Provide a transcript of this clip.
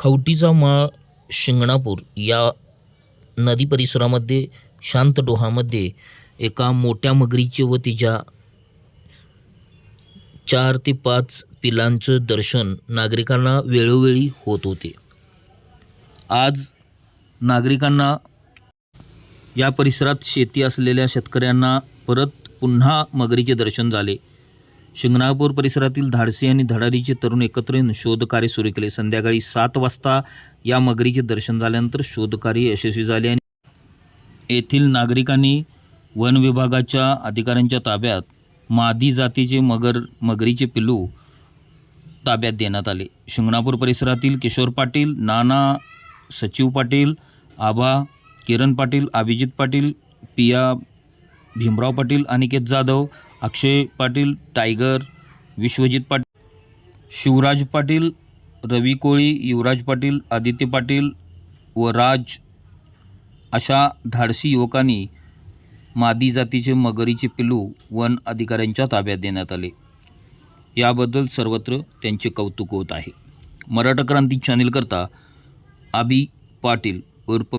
खवटीचा माळ शिंगणापूर या नदी परिसरामध्ये शांत डोहामध्ये एका मोठ्या मगरीचे व तिच्या चार ते पाच पिलांचं दर्शन नागरिकांना वेळोवेळी होत होते. आज नागरिकांना या परिसरात शेती असलेल्या शेतकऱ्यांना परत पुन्हा मगरीचे दर्शन झाले. शिंगणापूर परिसरातील धाडसी आणि धडाडीचे तरुण एकत्र येऊन शोधकार्य सुरू केले. संध्याकाळी सात वाजता या मगरीचे दर्शन झाल्यानंतर शोधकार्य यशस्वी झाले आणि येथील नागरिकांनी वन विभागाच्या अधिकाऱ्यांच्या ताब्यात मादी जातीचे मगर मगरीचे पिल्लू ताब्यात देण्यात आले. शिंगणापूर परिसरातील किशोर पाटील नाना सचिव पाटील आभा किरण पाटील अभिजित पाटील पिया भीमराव पाटील अनिकेत जाधव अक्षय पाटील टायगर विश्वजित पाटील शिवराज पाटील रवी कोळी युवराज पाटील आदित्य पाटील व राज. अशा धाडसी युवकांनी मादी जातीचे मगरीचे पिल्लू वन अधिकाऱ्यांच्या ताब्यात देण्यात आले. याबद्दल सर्वत्र त्यांचे कौतुक होत आहे. मराठा क्रांती चॅनेलकरता आबी पाटील उर्फ